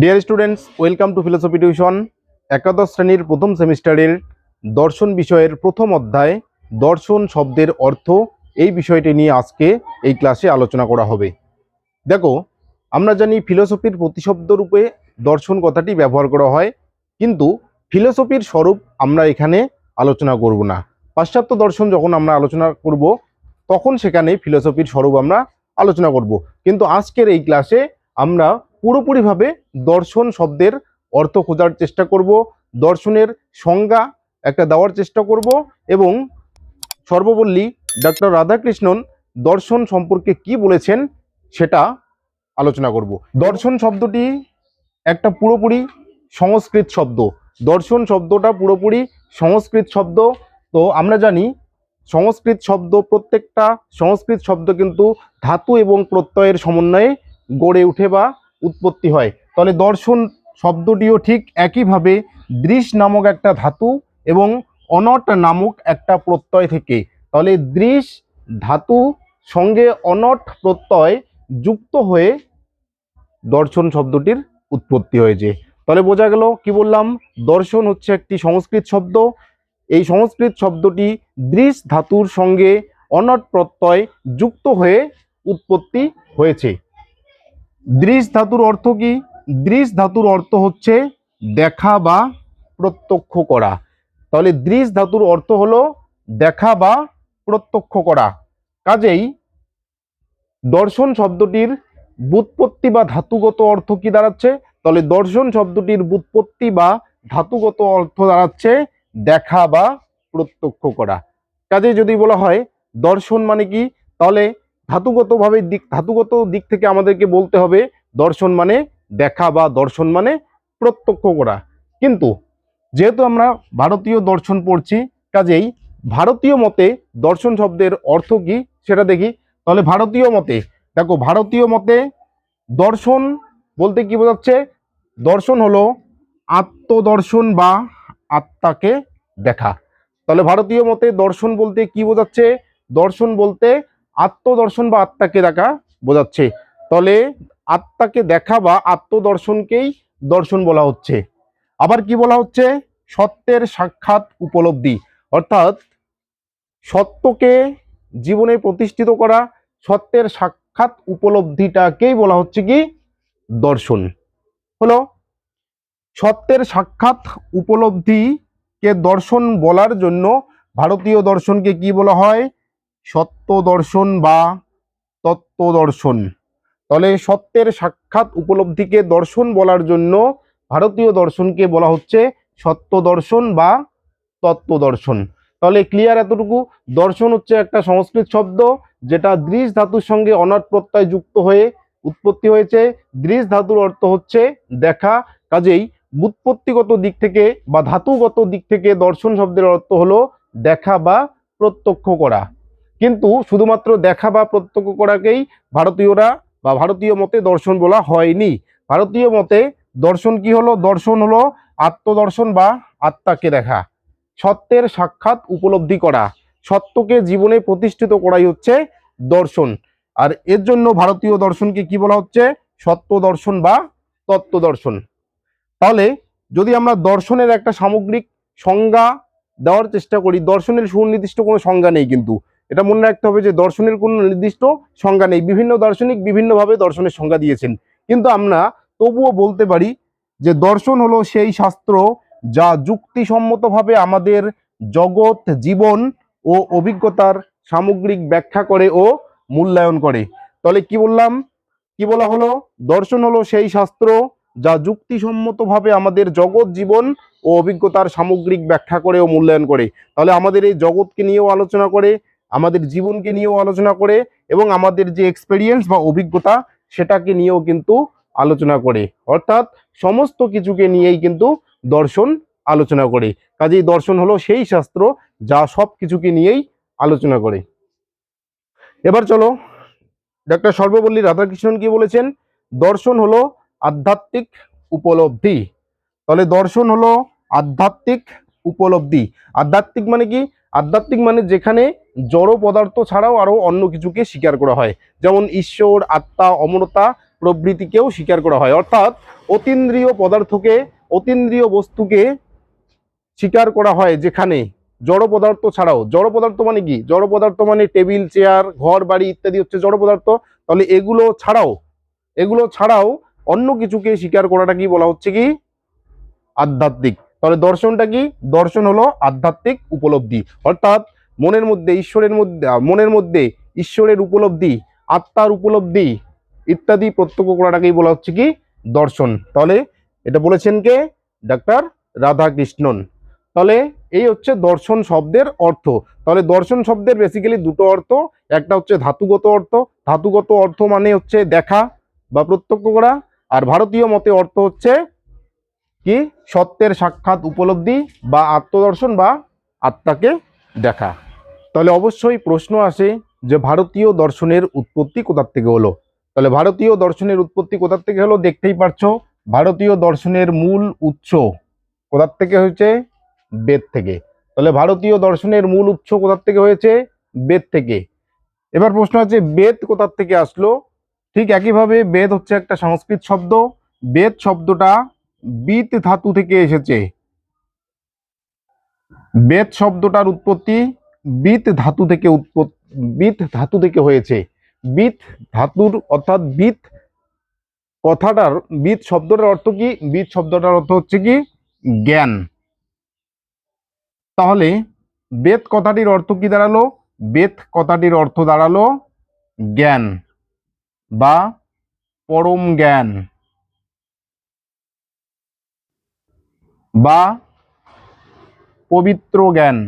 Dear students welcome to philosophy tuition একাদশ শ্রেণির প্রথম সেমিস্টারের দর্শন বিষয়ের প্রথম অধ্যায়, দর্শন শব্দের অর্থ, এই বিষয়টি নিয়ে আজকে এই ক্লাসে আলোচনা করা হবে। দেখো, আমরা জানি ফিলোসফির প্রতিশব্দ রূপে দর্শন কথাটি ব্যবহার করা হয়, কিন্তু ফিলোসফির স্বরূপ আমরা এখানে আলোচনা করব না। পাশ্চাত্য দর্শন যখন আমরা আলোচনা করব, তখন সেখানে ফিলোসফির স্বরূপ আমরা আলোচনা করব। কিন্তু আজকের এই ক্লাসে আমরা পুরোপুরিভাবে দর্শন শব্দের অর্থ খোঁজার চেষ্টা করব, দর্শনের সংজ্ঞা একটা দেওয়ার চেষ্টা করব এবং সর্বপল্লী ডক্টর রাধাকৃষ্ণন দর্শন সম্পর্কে কি বলেছেন সেটা আলোচনা করব। দর্শন শব্দটি একটা পুরোপুরি সংস্কৃত শব্দ। দর্শন শব্দটা পুরোপুরি সংস্কৃত শব্দ। তো আমরা জানি সংস্কৃত শব্দ প্রত্যেকটা সংস্কৃত শব্দ কিন্তু ধাতু এবং প্রত্যয়ের সমন্বয়ে গড়ে উঠে বা উৎপত্তি হয়। তাহলে দর্শন শব্দটিও ঠিক একইভাবে দৃশ নামক একটা ধাতু এবং অনট নামক একটা প্রত্যয় থেকে। তাহলে দৃশ ধাতু সঙ্গে অনট প্রত্যয় যুক্ত হয়ে দর্শন শব্দটির উৎপত্তি হয়েছে। তাহলে বোঝা গেল কি বললাম? দর্শন হচ্ছে একটি সংস্কৃত শব্দ। এই সংস্কৃত শব্দটি দৃশ ধাতুর সঙ্গে অনট প্রত্যয় যুক্ত হয়ে উৎপত্তি হয়েছে। দৃশ ধাতুর অর্থ কি? দৃশ ধাতুর অর্থ হচ্ছে দেখা বা প্রত্যক্ষ করা। তাহলে দৃশ ধাতুর অর্থ হলো দেখা বা প্রত্যক্ষ করা। কাজেই দর্শন শব্দটির বুৎপত্তি বা ধাতুগত অর্থ কি দাঁড়াচ্ছে? তাহলে দর্শন শব্দটির বুৎপত্তি বা ধাতুগত অর্থ দাঁড়াচ্ছে দেখা বা প্রত্যক্ষ করা। কাজে যদি বলা হয় দর্শন মানে কি? তাহলে ধাতুগতভাবে দিক, ধাতুগত দিক থেকে আমাদেরকে বলতে হবে দর্শন মানে দেখা বা দর্শন মানে প্রত্যক্ষ করা। কিন্তু যেহেতু আমরা ভারতীয় দর্শন পড়ছি, কাজেই ভারতীয় মতে দর্শন শব্দের অর্থ কি সেটা দেখি। তাহলে ভারতীয় মতে, দেখো ভারতীয় মতে দর্শন বলতে কি বোঝাচ্ছে? দর্শন হলো আত্মদর্শন বা আত্মাকে দেখা। তাহলে ভারতীয় মতে দর্শন বলতে কি বোঝাচ্ছে? দর্শন বলতে আত্মদর্শন বা আত্মাকে দেখা বোঝাচ্ছে। তাহলে আত্মাকে দেখা বা আত্মদর্শনকেই দর্শন বলা হচ্ছে। আবার কি বলা হচ্ছে? সত্যের সাক্ষাৎ উপলব্ধি। অর্থাৎ সত্যকে জীবনে প্রতিষ্ঠিত করা, সত্যের সাক্ষাৎ উপলব্ধিটাকেই বলা হচ্ছে কি? দর্শন। হলো, সত্যের সাক্ষাৎ উপলব্ধিকে দর্শন বলার জন্য ভারতীয় দর্শনকে কি বলা হয়? সত্য দর্শন বা তত্ত্ব দর্শন তাহলে সত্যের সাক্ষাৎ উপলব্ধিকে দর্শন বলার জন্য ভারতীয় দর্শনকে বলা হচ্ছে সত্য দর্শন বা তত্ত্ব দর্শন তাহলে ক্লিয়ার এতটুকু? দর্শন হচ্ছে একটা সংস্কৃত শব্দ যেটা দৃশ ধাতুর সঙ্গে অনট প্রত্যয় যুক্ত হয়ে উৎপত্তি হয়েছে। দৃশ ধাতুর অর্থ হচ্ছে দেখা। কাজেই বুৎপত্তিগত দিক থেকে বা ধাতুগত দিক থেকে দর্শন শব্দের অর্থ হলো দেখা বা প্রত্যক্ষ করা। কিন্তু শুধুমাত্র দেখা বা প্রত্যক্ষ করাকেই ভারতীয়রা বা ভারতীয় মতে দর্শন বলা হয়নি। ভারতীয় মতে দর্শন কি হলো? দর্শন হলো আত্মদর্শন বা আত্মাকে দেখা। সত্যের সাক্ষাৎ উপলব্ধি করা। সত্যকে জীবনে প্রতিষ্ঠিত করাই হচ্ছে দর্শন। আর এর জন্য ভারতীয় দর্শনকে কি বলা হচ্ছে? সত্য দর্শন বা তত্ত্ব দর্শন তাহলে যদি আমরা দর্শনের একটা সামগ্রিক সংজ্ঞা দেওয়ার চেষ্টা করি, দর্শনের সুনির্দিষ্ট কোনো সংজ্ঞা নেই কিন্তু। এটা মনে রাখতে হবে যে দর্শনের কোনো নির্দিষ্ট সংজ্ঞা নেই। বিভিন্ন দার্শনিক বিভিন্নভাবে দর্শনের সংজ্ঞা দিয়েছেন। কিন্তু আমরা তবুও বলতে পারি যে দর্শন হলো সেই শাস্ত্র যা যুক্তিসম্মতভাবে আমাদের জগৎ, জীবন ও অভিজ্ঞতার সামগ্রিক ব্যাখ্যা করে ও মূল্যায়ন করে। তাহলে কি বললাম? কি বলা হলো? দর্শন হলো সেই শাস্ত্র যা যুক্তিসম্মতভাবে আমাদের জগৎ, জীবন ও অভিজ্ঞতার সামগ্রিক ব্যাখ্যা করে ও মূল্যায়ন করে। তাহলে আমাদের এই জগৎকে নিয়েও আলোচনা করে আমাদের জীবনকে নিয়েও আলোচনা করে এবং আমাদের যে এক্সপেরিয়েন্স বা অভিজ্ঞতা সেটাকে নিয়েও কিন্তু আলোচনা করে। অর্থাৎ সমস্ত কিছুকে নিয়েই কিন্তু দর্শন আলোচনা করে। কাজেই দর্শন হলো সেই শাস্ত্র যা সব কিছুকে নিয়েই আলোচনা করে। এবার চলো ডক্টর সর্বপল্লী রাধাকৃষ্ণন কি বলেছেন? দর্শন হলো আধ্যাত্মিক উপলব্ধি। তাহলে দর্শন হলো আধ্যাত্মিক উপলব্ধি। আধ্যাত্মিক মানে কি? আধ্যাত্মিক মানে যেখানে জড় পদার্থ ছাড়াও আরও অন্য কিছুকে স্বীকার করা হয়। যেমন ঈশ্বর, আত্মা, অমরতা প্রভৃতিকেও স্বীকার করা হয়। অর্থাৎ অতীন্দ্রিয় পদার্থকে, অতীন্দ্রিয় বস্তুকে স্বীকার করা হয় যেখানে জড় পদার্থ ছাড়াও। জড় পদার্থ মানে কি? জড় পদার্থ মানে টেবিল, চেয়ার, ঘর, বাড়ি ইত্যাদি হচ্ছে জড় পদার্থ। তাহলে এগুলো ছাড়াও এগুলো ছাড়াও অন্য কিছুকে স্বীকার করাটা কি বলা হচ্ছে কি? আধ্যাত্মিক। তাহলে দর্শনটা কি? দর্শন হলো আধ্যাত্মিক উপলব্ধি। অর্থাৎ মনের মধ্যে, ঈশ্বরের মধ্যে মনের মধ্যে ঈশ্বরের উপলব্ধি, আত্মার উপলব্ধি ইত্যাদি প্রত্যক্ষ করাটাকেই বলা হচ্ছে কি? দর্শন। তাহলে এটা বলেছেন কে? ডাক্তার রাধাকৃষ্ণন। তাহলে এই হচ্ছে দর্শন শব্দের অর্থ। তাহলে দর্শন শব্দের বেসিক্যালি দুটো অর্থ। একটা হচ্ছে ধাতুগত অর্থ। ধাতুগত অর্থ মানে হচ্ছে দেখা বা প্রত্যক্ষ করা। আর ভারতীয় মতে অর্থ হচ্ছে কি সত্যের সাক্ষাৎ উপলব্ধি বা আত্মদর্শন বা আত্মাকে দেখা। তাহলে অবশ্যই প্রশ্ন আসে যে ভারতীয় দর্শনের উৎপত্তি কোথার থেকে হলো? তাহলে ভারতীয় দর্শনের উৎপত্তি কোথার থেকে হলো দেখতেই পারছ? ভারতীয় দর্শনের মূল উৎস কোথার থেকে হয়েছে? বেদ থেকে। তাহলে ভারতীয় দর্শনের মূল উৎস কোথার থেকে হয়েছে? বেদ থেকে। এবার প্রশ্ন আছে, বেদ কোথার থেকে আসলো? ঠিক একইভাবে বেদ হচ্ছে একটা সংস্কৃত শব্দ। বেদ শব্দটা বিত ধাতু থেকে এসেছে। বেদ শব্দটার উৎপত্তি বিত ধাতু থেকে বিত ধাতু থেকে হয়েছে। বিত ধাতুর অর্থাৎ বিত কথাটার, বিত শব্দটার অর্থ কি? বিত শব্দটার অর্থ হচ্ছে কি? জ্ঞান। তাহলে বেদ কথাটির অর্থ কি দাঁড়াল? বেদ কথাটির অর্থ দাঁড়াল জ্ঞান বা পরম জ্ঞান। বা পবিত্র জ্ঞান।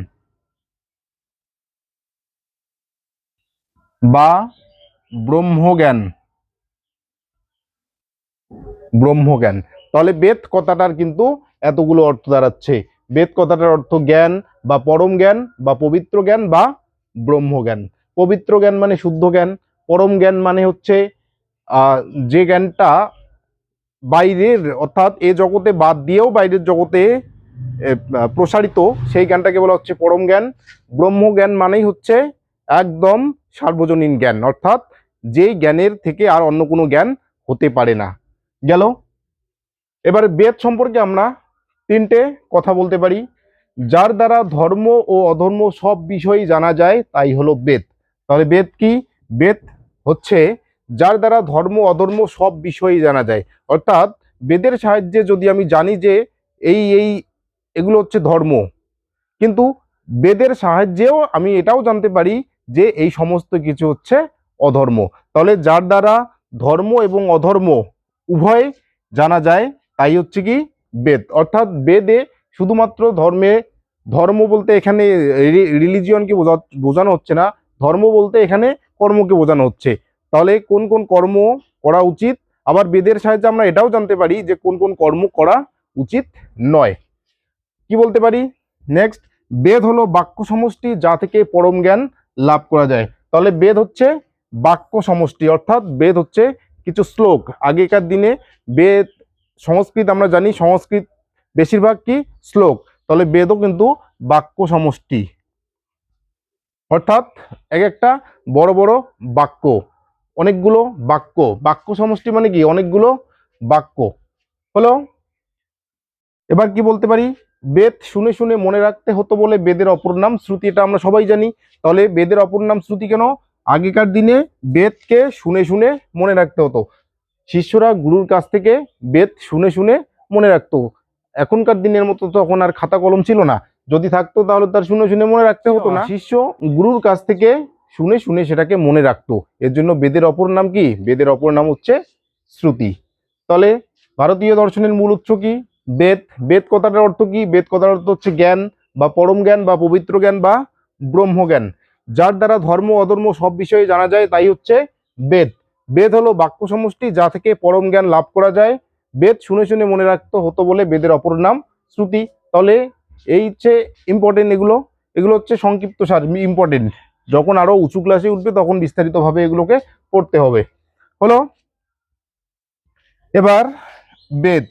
বা ব্রহ্মজ্ঞান। ব্রহ্মজ্ঞান। তাহলে বেদ কথাটার কিন্তু এতগুলো অর্থ দাঁড়াচ্ছে। বেদ কথাটার অর্থ জ্ঞান বা পরম জ্ঞান বা পবিত্র জ্ঞান বা ব্রহ্মজ্ঞান। পবিত্র জ্ঞান মানে শুদ্ধ জ্ঞান, পরম জ্ঞান মানে হচ্ছে যে জ্ঞানটা বাইরের, অর্থাৎ এ জগতে বাদ দিয়েও বাইরের জগতে প্রসারিত, সেই জ্ঞানটাকে বলা হচ্ছে পরম জ্ঞান। ব্রহ্মজ্ঞান মানেই হচ্ছে একদম সার্বজনীন জ্ঞান, অর্থাৎ যেই জ্ঞানের থেকে আর অন্য কোনো জ্ঞান হতে পারে না। গেল? এবারে বেদ সম্পর্কে আমরা তিনটে কথা বলতে পারি। যার দ্বারা ধর্ম ও অধর্ম সব বিষয়ই জানা যায়, তাই হলো বেদ। তাহলে বেদ কি? বেদ হচ্ছে যার দ্বারা ধর্ম, অধর্ম সব বিষয়ই জানা যায়। অর্থাৎ বেদের সাহায্যে যদি আমি জানি যে এই এই, এগুলো হচ্ছে ধর্ম, কিন্তু বেদের সাহায্যেও আমি এটাও জানতে পারি যে এই সমস্ত কিছু হচ্ছে অধর্ম। তাহলে যার দ্বারা ধর্ম এবং অধর্ম উভয় জানা যায়, তাই হচ্ছে কি বেদ। অর্থাৎ বেদে শুধুমাত্র ধর্মে, ধর্ম বলতে এখানে রিলিজিয়নকে বোঝা, বোঝানো হচ্ছে না, ধর্ম বলতে এখানে কর্মকে বোঝানো হচ্ছে। তাহলে কোন কোন কর্ম করা উচিত? আবার বেদের সাহায্যে আমরা এটাও জানতে পারি যে কোন কোন কর্ম করা উচিত নয়। কি বলতে পারি? নেক্সট বেদ হলো বাক্য সমষ্টি যা থেকে পরম জ্ঞান লাভ করা যায়। তাহলে বেদ হচ্ছে বাক্য সমষ্টি অর্থাৎ বেদ হচ্ছে কিছু শ্লোক। আগেকার দিনে বেদ, সংস্কৃত আমরা জানি, সংস্কৃত বেশিরভাগ কি? শ্লোক। তাহলে বেদও কিন্তু বাক্য সমষ্টি অর্থাৎ এক একটা বড় বড় বাক্য। অনেকগুলো বাক্য। বাক্য সমষ্টি মানে কি? অনেকগুলো বাক্য। হলো? এবার কি বলতে পারি? বেদ শুনে শুনে মনে রাখতে হতো বলে বেদের অপর নাম শ্রুতি এটা আমরা সবাই জানি। তাহলে বেদের অপর নাম শ্রুতি কেন? আগেকার দিনে বেদকে শুনে শুনে মনে রাখতে হতো। শিষ্যরা গুরুর কাছ থেকে বেদ শুনে শুনে মনে রাখতো। এখনকার দিনের মতো তখন আর খাতা কলম ছিল না। যদি থাকতো তাহলে তার শুনে শুনে মনে রাখতে হতো না। শিষ্য গুরুর কাছ থেকে শুনে শুনে সেটাকে মনে রাখতো। এর জন্য বেদের অপর নাম কি? বেদের অপর নাম হচ্ছে শ্রুতি। তাহলে ভারতীয় দর্শনের মূল উৎস কি? বেদ। বেদ কথাটার অর্থ কি? বেদ কথার অর্থ হচ্ছে জ্ঞান বা পরম জ্ঞান বা পবিত্র জ্ঞান বা ব্রহ্মজ্ঞান যার দ্বারা ধর্ম, অধর্ম সব বিষয়ে জানা যায় তাই হচ্ছে বেদ। বেদ হলো বাক্য সমষ্টি যা থেকে পরম জ্ঞান লাভ করা যায়। বেদ শুনে শুনে মনে রাখতে হতো বলে বেদের অপর নাম শ্রুতি। তাহলে এই হচ্ছে ইম্পর্টেন্ট এগুলো। এগুলো হচ্ছে সংক্ষিপ্ত সার ইম্পর্টেন্ট যখন আরও উঁচু ক্লাসে উঠবে, তখন বিস্তারিতভাবে এগুলোকে পড়তে হবে। হলো, এবার বেদ।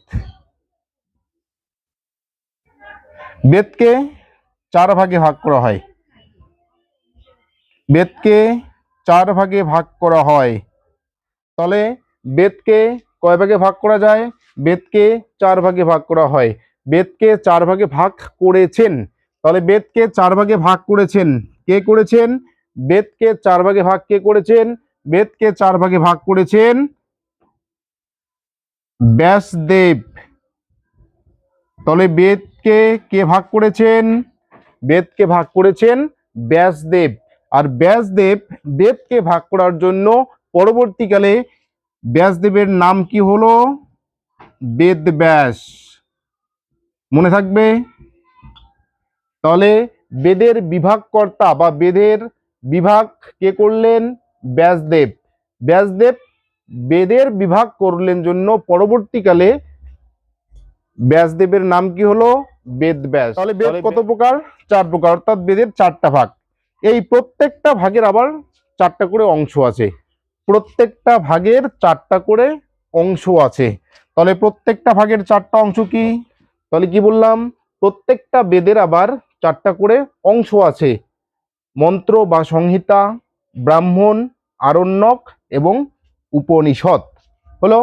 বেদকে চার ভাগে ভাগ করা হয়। বেদকে চার ভাগে ভাগ করা হয়। তাহলে বেদকে কয় ভাগে ভাগ করা যায়? বেদকে চার ভাগে ভাগ করা হয়। বেদকে চার ভাগে ভাগ করেছেন। তাহলে বেদকে চার ভাগে ভাগ করেছেন। কে করেছেন? বেদকে চার ভাগে ভাগ কে করেছেন? বেদকে চার ভাগে ভাগ করেছেন ব্যাসদেব। তাহলে বেদকে কে ভাগ করেছেন? বেদকে ভাগ করেছেন ব্যাসদেব। আর ব্যাসদেব বেদকে ভাগ করার জন্য পরবর্তীকালে ব্যাসদেবের নাম কি হলো? বেদ ব্যাস মনে থাকবে? তাহলে বেদের বিভাগকর্তা বা বেদের বিভাগ কে করলেন? ব্যাসদেব। ব্যাসদেব বেদের বিভাগ করলেন জন্য পরবর্তীকালে ব্যাসদেবের নাম কি হলো? বেদ ব্যাস তাহলে বেদ কত প্রকার? চার প্রকার অর্থাৎ বেদের চারটা ভাগ। এই প্রত্যেকটা ভাগের আবার চারটা করে অংশ আছে। প্রত্যেকটা ভাগের চারটা করে অংশ আছে। তাহলে প্রত্যেকটা ভাগের চারটা অংশ কি? তাহলে কি বললাম? প্রত্যেকটা বেদের আবার চারটা করে অংশ আছে। মন্ত্র বা সংহিতা, ব্রাহ্মণ, আরণ্যক এবং উপনিষদ। হলো,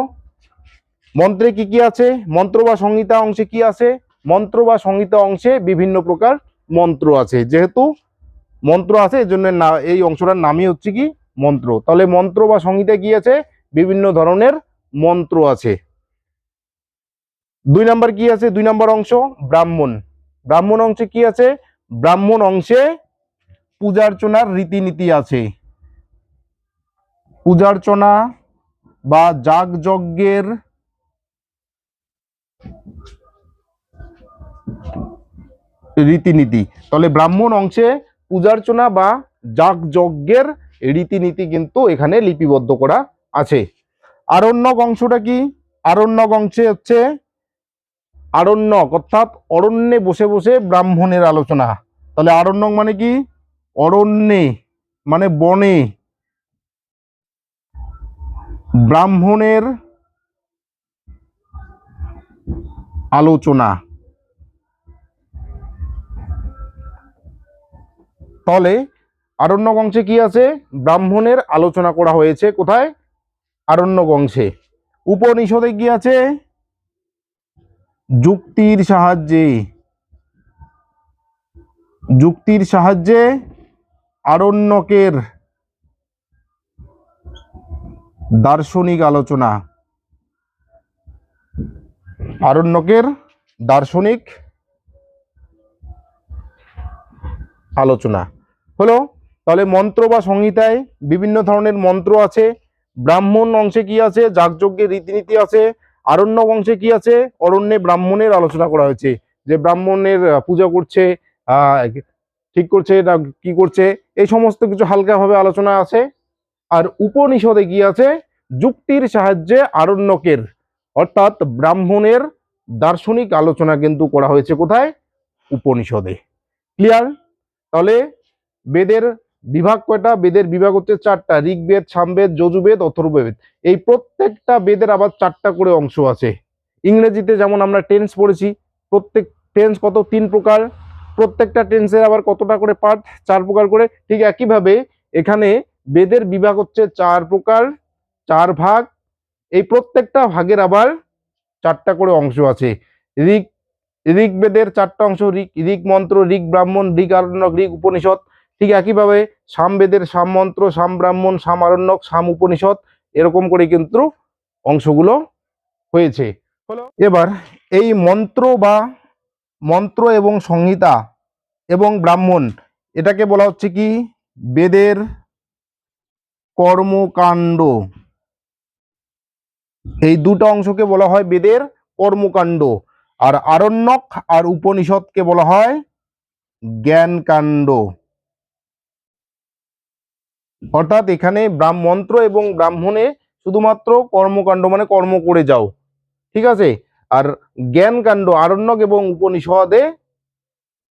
মন্ত্রে কি কি আছে? মন্ত্র বা সংহিতা অংশে কি আছে? মন্ত্র বা সংহিতা অংশে বিভিন্ন প্রকার মন্ত্র আছে। যেহেতু মন্ত্র আছে এই জন্য এই অংশটার নামই হচ্ছে কি? মন্ত্র। তাহলে মন্ত্র বা সংহিতা কি আছে? বিভিন্ন ধরনের মন্ত্র আছে। দুই নাম্বার কি আছে? দুই নাম্বার অংশ, ব্রাহ্মণ। ব্রাহ্মণ অংশে কি আছে? ব্রাহ্মণ অংশে পূজার্চনার রীতিনীতি আছে। পূজার্চনা বা যাগযজ্ঞের রীতিনীতি। তাহলে ব্রাহ্মণ অংশে পূজার্চনা বা যাগযজ্ঞের রীতিনীতি কিন্তু এখানে লিপিবদ্ধ করা আছে। আরণ্যক অংশটা কি? আরণ্যক অংশে হচ্ছে আরণ্যক, অর্থাৎ অরণ্যে বসে বসে ব্রাহ্মণের আলোচনা। তাহলে আরণ্যক মানে কি? অরণ্যে মানে বনে। ব্রাহ্মণের আলোচনা। তলে আরণ্যক অংশে কি আছে? ব্রাহ্মণের আলোচনা করা হয়েছে। কোথায়? আরণ্যক অংশে। উপনিষদে কি আছে? যুক্তির সাহায্যে যুক্তির সাহায্যে আরণ্যকের দার্শনিক আলোচনা, আরণ্যকের দার্শনিক আলোচনা। হলো, তাহলে মন্ত্র বা সংহিতায় বিভিন্ন ধরনের মন্ত্র আছে, ব্রাহ্মণ অংশে কি আছে, যাগযজ্ঞের রীতিনীতি আছে আরণ্য বংশে কি আছে? অরণ্যে ব্রাহ্মণের আলোচনা করা হয়েছে। যে ব্রাহ্মণের পূজা করছে ঠিক করছে না কি করছে? এই সমস্ত কিছু হালকাভাবে আলোচনা আছে। আর উপনিষদে কি আছে? যুক্তির সাহায্যে আরণ্যকের, অর্থাৎ ব্রাহ্মণের দার্শনিক আলোচনা কিন্তু করা হয়েছে কোথায়? উপনিষদে। ক্লিয়ার তাহলে বেদের বিভাগ কয়টা? বেদের বিভাগ হচ্ছে চারটা। ঋগ্বেদ, সামবেদ, যজুবেদ অথর্ববেদ এই প্রত্যেকটা বেদের আবার চারটা করে অংশ আছে। ইংরেজিতে যেমন আমরা টেন্স পড়েছি, প্রত্যেক টেন্স কত? তিন প্রকার। প্রত্যেকটা টেন্সের আবার কতটা করে পার্ট চার প্রকার করে। ঠিক একইভাবে এখানে বেদের বিভাগ হচ্ছে চার প্রকার, চার ভাগ। এই প্রত্যেকটা ভাগের আবার চারটা করে অংশ আছে। ঋগ, ঋগ্বেদের চারটা অংশ, ঋগ ঋগ মন্ত্র ঋগ ব্রাহ্মণ, ঋগ আরণ্যক, ঋগ উপনিষদ। ঠিক একইভাবে সামবেদের সাম মন্ত্র সাম ব্রাহ্মণ সাম আরণ্যক সাম উপনিষদ এরকম করে কিন্তু অংশগুলো হয়েছে। এবার এই মন্ত্র বা মন্ত্র এবং সংহিতা এবং ব্রাহ্মণ এটাকে বলা হচ্ছে কি? বেদের কর্মকাণ্ড। এই দুটো অংশকে বলা হয় বেদের কর্মকাণ্ড আর আরণ্যক আর উপনিষদকে বলা হয় জ্ঞানকাণ্ড। অর্থাৎ এখানে ব্রাহ্ম মন্ত্র এবং ব্রাহ্মণে শুধুমাত্র কর্মকাণ্ড মানে কর্ম করে যাও। ঠিক আছে? আর জ্ঞানকাণ্ড আরণ্যক এবং উপনিষদে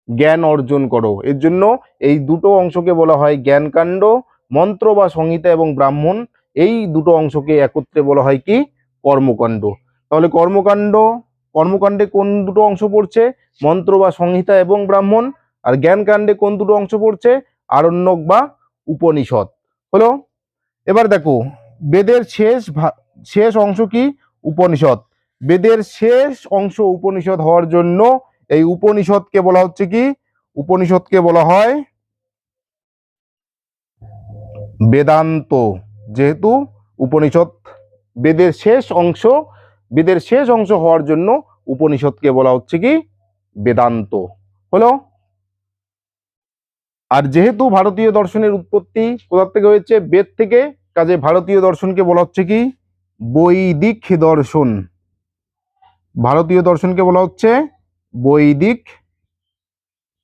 জ্ঞান অর্জন করো। এর জন্য এই দুটো অংশকে বলা হয় জ্ঞানকাণ্ড মন্ত্র বা সংহিতা এবং ব্রাহ্মণ। এই দুটো অংশকে একত্রে বলা হয় কি? কর্মকাণ্ড। তাহলে কর্মকাণ্ড, কর্মকাণ্ডে কোন দুটো অংশ পড়ছে? মন্ত্র বা সংহিতা এবং ব্রাহ্মণ। আর জ্ঞানকাণ্ডে কোন দুটো অংশ পড়ছে? আরণ্যক বা উপনিষদ। হলো, এবার দেখো, বেদের শেষ শেষ অংশ কি? উপনিষদ। বেদের শেষ অংশ উপনিষদ হওয়ার জন্য এই উপনিষদকে বলা হচ্ছে কি? উপনিষদকে বলা হয় বেদান্ত। যেহেতু উপনিষদ বেদের শেষ অংশ, বেদের শেষ অংশ হওয়ার জন্য উপনিষদকে বলা হচ্ছে কি? বেদান্ত। হলো আর যেহেতু ভারতীয় দর্শনের উৎপত্তি কোথা থেকে হয়েছে? বেদ থেকে। কাজে ভারতীয় দর্শনকে বলা হচ্ছে কি? বৈদিক দর্শন। ভারতীয় দর্শনকে বলা হচ্ছে বৈদিক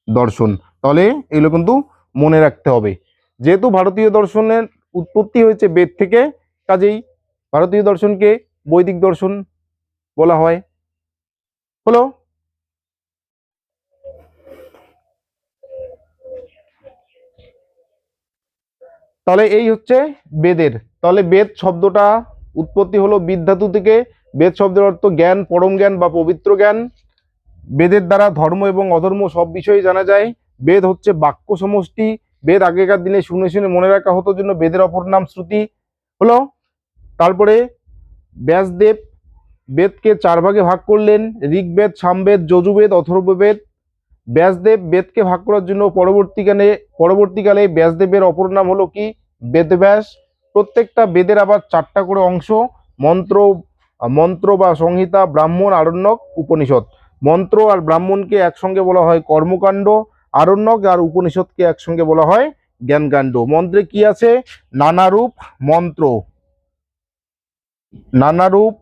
দর্শন। তাহলে এগুলো কিন্তু মনে রাখতে হবে। যেহেতু ভারতীয় দর্শনের উৎপত্তি হয়েছে বেদ থেকে, কাজেই ভারতীয় দর্শনকে বৈদিক দর্শন বলা হয়। হলো তাহলে এই হচ্ছে বেদের। তাহলে বেদ শব্দটা উৎপত্তি হলো বিদ্যাতু থেকে। বেদ শব্দের অর্থ জ্ঞান, পরম জ্ঞান বা পবিত্র জ্ঞান। বেদের দ্বারা ধর্ম এবং অধর্ম সব বিষয়ে জানা যায়। বেদ হচ্ছে বাক্য সমষ্টি। বেদ আগেকার দিনে শুনে শুনে মনে রাখা হতো জন্য বেদের অপর নাম শ্রুতি। হলো, তারপরে ব্যাসদেব বেদকে চার ভাগে ভাগ করলেন। ঋগ্বেদ, সামবেদ, যজুবেদ, অথর্ববেদ। ব্যাসদেব বেদকে ভাগ করার জন্য পরবর্তীকালে পরবর্তীকালে ব্যাসদেবের অপর নাম হলো কি? বেদব্যাস। প্রত্যেকটা বেদের আবার চারটা করে অংশ, মন্ত্র মন্ত্র বা সংহিতা, ব্রাহ্মণ, আরণ্যক, উপনিষদ। মন্ত্র আর ব্রাহ্মণকে একসঙ্গে বলা হয় কর্মকাণ্ড, আরণ্যক আর উপনিষদকে একসঙ্গে বলা হয় জ্ঞানকাণ্ড। মন্ত্রে কি আছে? নানারূপ মন্ত্র। নানারূপ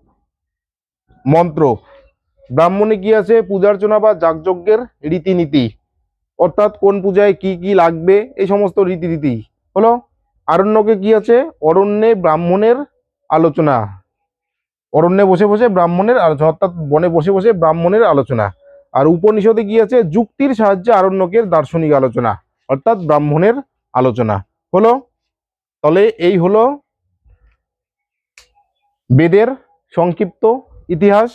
মন্ত্র। ব্রাহ্মণে কি আছে? পূজার্চনা বা যাগযজ্ঞের রীতিনীতি। অর্থাৎ কোন পূজায় কি কি লাগবে? এই সমস্ত রীতিনীতি। হলো, আরণ্যকে কি আছে? অরণ্যে ব্রাহ্মণের আলোচনা। অরণ্যে বসে বসে ব্রাহ্মণের আলোচনা অর্থাৎ বনে বসে বসে ব্রাহ্মণের আলোচনা। আর উপনিষদে কি আছে? যুক্তির সাহায্যে আরণ্যকের দার্শনিক আলোচনা, অর্থাৎ ব্রাহ্মণের আলোচনা। হলো, তাহলে এই হলো বেদের সংক্ষিপ্ত ইতিহাস।